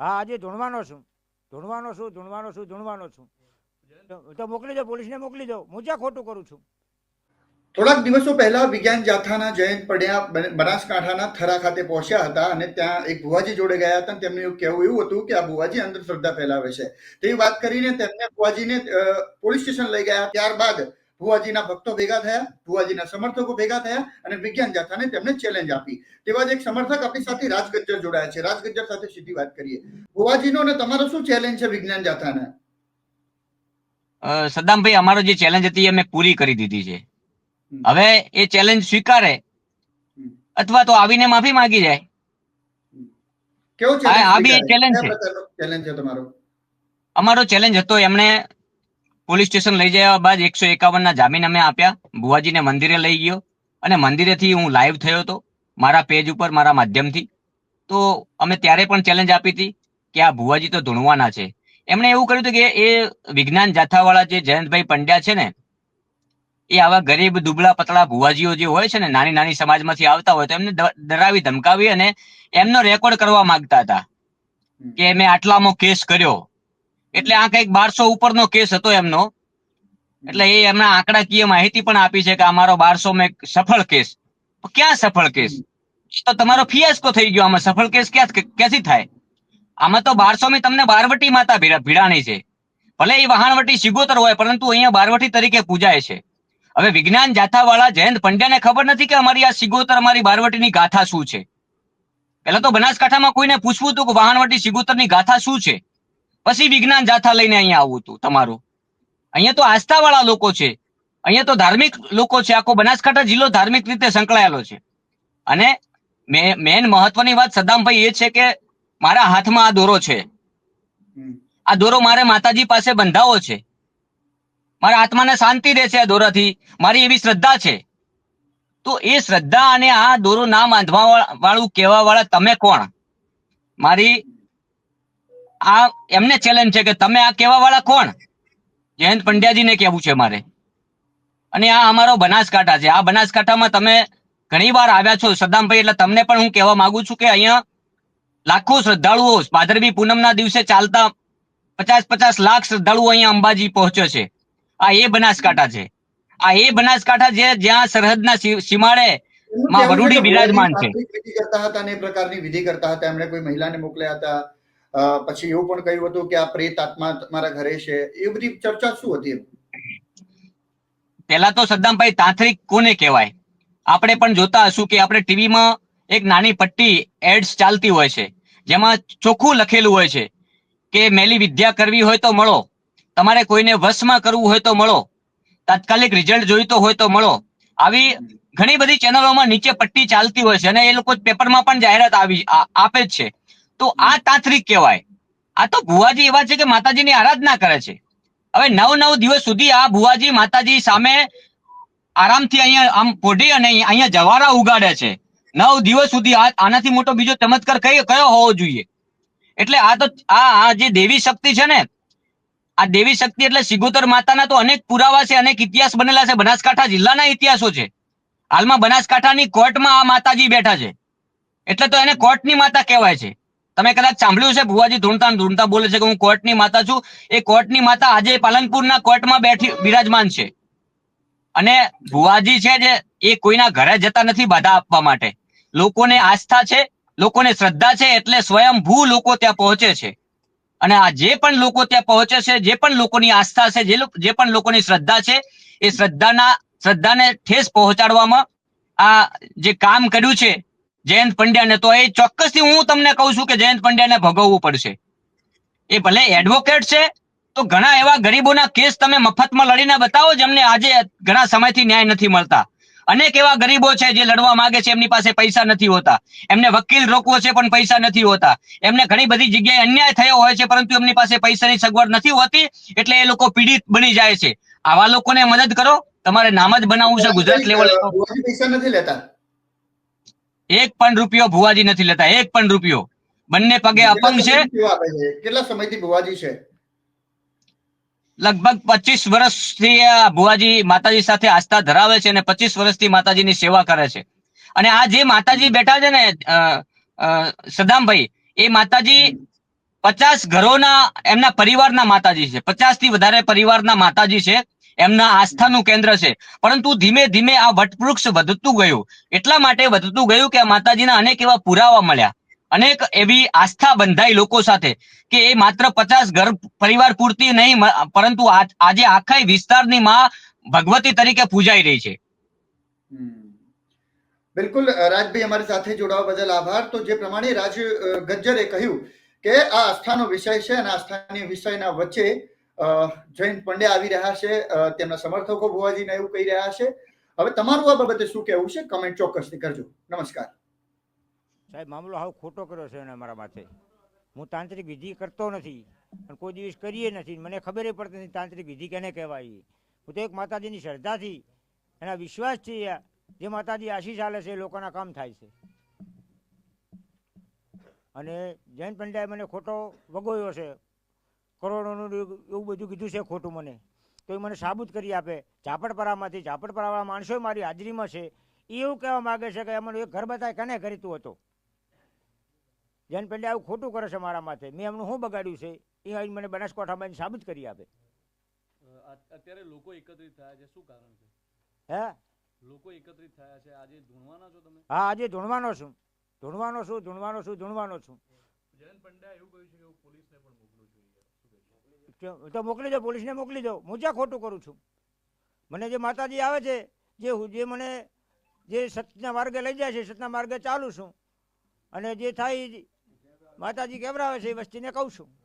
હા, આજે ધૂણવાનો છું. ધૂણવાનો છું ધૂણવાનો છું ધૂણવાનો છું. તો- મોકલી દો, પોલીસને મોકલી દો. હું જ્યાં ખોટું કરું છું. થોડાક દિવસો પહેલા વિજ્ઞાન જાથાના જયંત પડ્યા બનાસકાંઠાના થરા ખાતે પહોંચ્યા હતા અને ત્યાં એક ભુવાજી જોડે ગયા હતા તેમનું એવું કહેવું એવું હતું કે આ ભુવાજી અંધશ્રદ્ધા ફેલાવે છે. તેવી વાત કરીને તેમને ભુવાજીને પોલીસ સ્ટેશન લઈ ગયા. ત્યારબાદ ભુવાજીના ભક્તો ભેગા થયા ભુવાજીના સમર્થકો ભેગા થયા અને વિજ્ઞાન જાથાને તેમને ચેલેન્જ આપી. તેવા જ એક સમર્થક આપણી સાથે રાજગજ્જર જોડાયા છે. રાજગજ્જર સાથે સીધી વાત કરીએ. ભુવાજીનો અને તમારો શું ચેલેન્જ છે વિજ્ઞાન જાથાને? સદ્દામભાઈ અમારો જે ચેલેન્જ હતી અમે પૂરી કરી દીધી છે. હવે એ ચેલેન્જ સ્વીકારે અથવા તો આવીને માફી માંગી જાય. કેવો ચેલેન્જ આ બી કયા છે. ચેલેન્જ છે તમારો? અમારો ચેલેન્જ હતો. એમણે પોલીસ સ્ટેશન લઈ જયા બાદ એકસો એકાવન ના જામીન અમે આપ્યા. ભુવાજીને મંદિરે લઈ ગયો અને મંદિરેથી હું લાઈવ થયો હતો મારા પેજ ઉપર મારા માધ્યમથી. તો અમે ત્યારે પણ ચેલેન્જ આપી હતી કે આ ભુવાજી તો ધૂણવાના છે. એમણે એવું કર્યું હતું કે એ વિજ્ઞાન જાથાવાળા જે જયંતભાઈ પંડ્યા છે ને એ આવા ગરીબ દુબળા પતળા ભુવાજીઓ જે હોય છે ને નાની નાની સમાજમાંથી આવતા હોય તો એમને ડરાવી ધમકાવી અને એમનો રેકોર્ડ કરવા માંગતા હતા. કે મેં આટલામાં કેસ કર્યો. એટલે આ કંઈક બારસો ઉપરનો કેસ હતો એમનો. એટલે એ એમના આંકડાકીય માહિતી પણ આપી છે કે અમારો બારસો મેં સફળ કેસ. ક્યાં સફળ કેસ? તો તમારો ફિયાસ્કો થઈ ગયો. આમાં સફળ કેસ ક્યાં ક્યાંથી થાય? આમાં તો બારસો મેં તમને બારવટી માતા ભીડા- ભીડાણી છે. ભલે એ વહાણવટી સિગોતર હોય, પરંતુ અહીંયા બારવટી તરીકે પૂજાય છે. હવે વિજ્ઞાન જાથાવાળા જયંત પંડ્યાને ખબર નથી કે અમારી આ સિગોતર અમારી બારવટીની ગાથા શું છે? પેલા તો બનાસકાંઠામાં કોઈને પૂછવું હતું કે વહાણવટી સિગોતરની ગાથા શું છે? પછી વિજ્ઞાન જાથા લઈને અહીંયા આવવું હતું તમારું. અહીંયા તો આસ્થાવાળા લોકો છે. અહીંયા તો ધાર્મિક લોકો છે. આખો બનાસકાંઠા જિલ્લો ધાર્મિક રીતે સંકળાયેલો છે. અને મેન મહત્વની વાત સદામભાઈ એ છે કે મારા હાથમાં આ દોરો છે. આ દોરો મારે માતાજી પાસે બંધાવો છે. મારા આત્માને શાંતિ રહે છે આ દોરાથી. મારી એવી શ્રદ્ધા છે. તો એ શ્રદ્ધા અને આ દોરો ના બાંધવા વાળું કહેવા વાળા તમે કોણ? મારી આ એમને ચેલેન્જ છે કે તમે આ કહેવા વાળા કોણ? જયંત પંડ્યાજીને કહેવું છે મારે. અને આ અમારો બનાસકાંઠા છે. આ બનાસકાંઠામાં તમે ઘણી વાર આવ્યા છો સદ્દામભાઈ એટલે તમને પણ હું કહેવા માંગુ છું કે અહીંયા લાખો શ્રદ્ધાળુઓ ભાદરવી પૂનમના દિવસે ચાલતા પચાસ પચાસ લાખ શ્રદ્ધાળુઓ અહીંયા અંબાજી પહોંચે છે. આ એ બનાસકાંઠા છે. આ એ બનાસકાંઠા છે જ્યાં સરહદના સીમાડે માં વરુડી બિરાજમાન છે. વિધિ કરતા હતા અને પ્રકારની વિધિ કરતા હતા. એમણે કોઈ મહિલાને મોકલ્યા હતા? પછી એવું પણ કહ્યું હતું કે આ પ્રેત આત્મા તમારા ઘરે છે. એ બધી ચર્ચા શું હતી? પહેલા તો સદ્દામભાઈ, તાંત્રિક કોને કહેવાય? આપણે પણ જોતા હશું કે આપણે ટીવીમાં એક નાની પટ્ટી એડ્સ ચાલતી હોય છે, જેમાં ચોખ્ખું લખેલું હોય છે કે મેલી વિદ્યા કરવી હોય તો મળો, તમારે કોઈને વશમાં કરવું હોય તો મળો, તાત્કાલિક રિઝલ્ટ જોઈતો હોય તો મળો. આવી ઘણી બધી ચેનલોમાં નીચે પટ્ટી ચાલતી હોય છે અને એ લોકો પેપરમાં પણ જાહેરાત આવી આપે જ છે. તો આ તાંત્રિક કહેવાય. આ તો ભુવાજી એવા છે કે માતાજીની આરાધના કરે છે. હવે નવ નવ દિવસ સુધી આ ભુવાજી માતાજી સામે આરામથી અહીંયા આમ પોઢી અને અહીં- અહીંયા જવારા ઉગાડે છે. નવ દિવસ સુધી આ આનાથી મોટો બીજો ચમત્કાર કયો કયો હોવો જોઈએ? એટલે આ તો આ આ જે દેવી શક્તિ છે ને આ દેવી શક્તિ એટલે સિગોતર માતાના તો અનેક પુરાવા છે અનેક ઇતિહાસ બનેલા છે. બનાસકાંઠા જિલ્લાના ઇતિહાસો છે. હાલમાં બનાસકાંઠાની કોર્ટમાં આ માતાજી બેઠા છે. એટલે તો એને કોર્ટની માતા કહેવાય છે. તમે કદાચ સાંભળ્યું છે ભુવાજી ધૂણતા ધૂણતા બોલે છે કે હું કોર્ટની માતા છું. એ કોર્ટની માતા આજે પાલનપુરના કોર્ટમાં બેઠી બિરાજમાન છે. અને ભુવાજી છે જે, એ કોઈના ઘરે જતા નથી બાધા આપવા માટે. લોકોને આસ્થા છે, લોકોને શ્રદ્ધા છે, એટલે સ્વયંભૂ લોકો ત્યાં પહોંચે છે. અને આ જે પણ લોકો ત્યાં પહોંચે છે, જે પણ લોકોની આસ્થા છે જે પણ લોકોની શ્રદ્ધા છે, એ શ્રદ્ધાના, શ્રદ્ધાને ઠેસ પહોંચાડવામાં આ જે કામ કર્યું છે જયંત પંડ્યાને તો એ ચોક્કસથી હું તમને કહું છું કે જયંત પંડ્યાને ભોગવવું પડશે. એ ભલે એડવોકેટ છે તો ઘણા એવા ગરીબોના કેસ તમે મફતમાં લડીને બતાવો જેમને આજે ઘણા સમયથી ન્યાય નથી મળતા. અનેક એવા ગરીબો છે જે લડવા માંગે છે એમની પાસે પૈસા નથી હોતા. એમને વકીલ રોકવો છે પણ પૈસા નથી હોતા. એમને ઘણી બધી જગ્યાએ અન્યાય થયો હોય છે પરંતુ એમની પાસે પૈસાની સગવડ નથી હોતી એટલે એ લોકો પીડિત બની જાય છે. આવા લોકોને મદદ કરો. તમારે નામ જ બનાવવું છે ગુજરાત લેવલ પૈસા નથી લેતા? એક પણ રૂપિયો ભુવાજી નથી લેતા એક પણ રૂપિયો. બંને પગે અપંગ છે. કેટલા સમયથી ભુવાજી છે? લગભગ પચીસ વર્ષથી ભુવાજી માતાજી સાથે આસ્થા ધરાવે છે અને પચીસ વર્ષથી માતાજીની સેવા કરે છે. અને આ જે માતાજી બેઠા છે ને સદામભાઈ એ માતાજી પચાસ ઘરોના એમના પરિવારના માતાજી છે. પચાસથી વધારે પરિવારના માતાજી છે. એમના આસ્થાનું કેન્દ્ર છે. પરંતુ ધીમે ધીમે આ વટવૃક્ષ વધતું ગયું. એટલા માટે વધતું ગયું કે માતાજીના અનેક એવા પુરાવા મળ્યા. અનેક એવી આસ્થા બંધાઈ લોકો સાથે કે એ માત્ર પચાસ ઘર પરિવાર પૂરતી નહીં પરંતુ આજે આખા વિસ્તારની માં ભગવતી તરીકે પૂજાઈ રહી છે. બિલકુલ રાજભાઈ, અમારી સાથે જોડાવા બદલ આભાર. તો જે પ્રમાણે રાજ ગજ્જરે કહ્યું કે આ આસ્થાનો વિષય છે અને આસ્થાની વિષયના વચ્ચે જયંત પંડ્યા આવી રહ્યા છે. તેમના સમર્થકો ભુવાજીને એવું કહી રહ્યા છે. હવે તમારું આ બાબતે શું કહેવું છે? કમેન્ટ ચોક્કસથી કરજો. નમસ્કાર. સાહેબ, મામલો હાવ ખોટો કર્યો છે એને મારા માથે. હું તાંત્રિક વિધિ કરતો નથી, પણ કોઈ દિવસ કરીએ નથી. મને ખબર પડતી નથી તાંત્રિક વિધિ કેને કહેવાય. હું તો એક માતાજીની શ્રદ્ધાથી, એના વિશ્વાસથી જે માતાજી આશીષ આલે છે એ લોકોના કામ થાય છે. અને જૈન પંડ્યાએ મને ખોટો વગોયો છે. કરોડોનું એવું બધું કીધું છે ખોટું મને. તો એ મને સાબુત કરી આપે. ઝાપડપરામાંથી ઝાપડપરાવાળા માણસો મારી હાજરીમાં છે. એ એવું કહેવા માગે છે કે એમનું એક ઘર બતાય કને કરીતું હતો? જેન પેલે આવું ખોટું કરે છે મારા માથે. મેં એમનું શું બગાડ્યું છે? એ અહીં મને બનાસકાંઠામાં સાબુત સાબિત કરી આપે. અત્યારે લોકો એકત્રિત થયા છે. શું કારણ છે? હે? લોકો એકત્રિત થયા છે. આજે ધૂણવાના છો તમે? હા આજે ધૂણવાનો છું. ધૂણવાનો છું ધૂણવાનો છું ધૂણવાનો છું. જયંત પંડ્યા એવું કહ્યું છે કે હું પોલીસને પણ મોકલું છું અહીંયા. શું કહે છે? તો- મોકલી દો, પોલીસને મોકલી દો. હું જ્યાં ખોટું કરું છું. મને જે માતાજી આવે છે, જે જે મને જે સતના માર્ગે લઈ જાય છે, સતના માર્ગે ચાલું છું. અને જે થાય માતાજી કેવરાવે છે એ વસ્તીને કહું છું.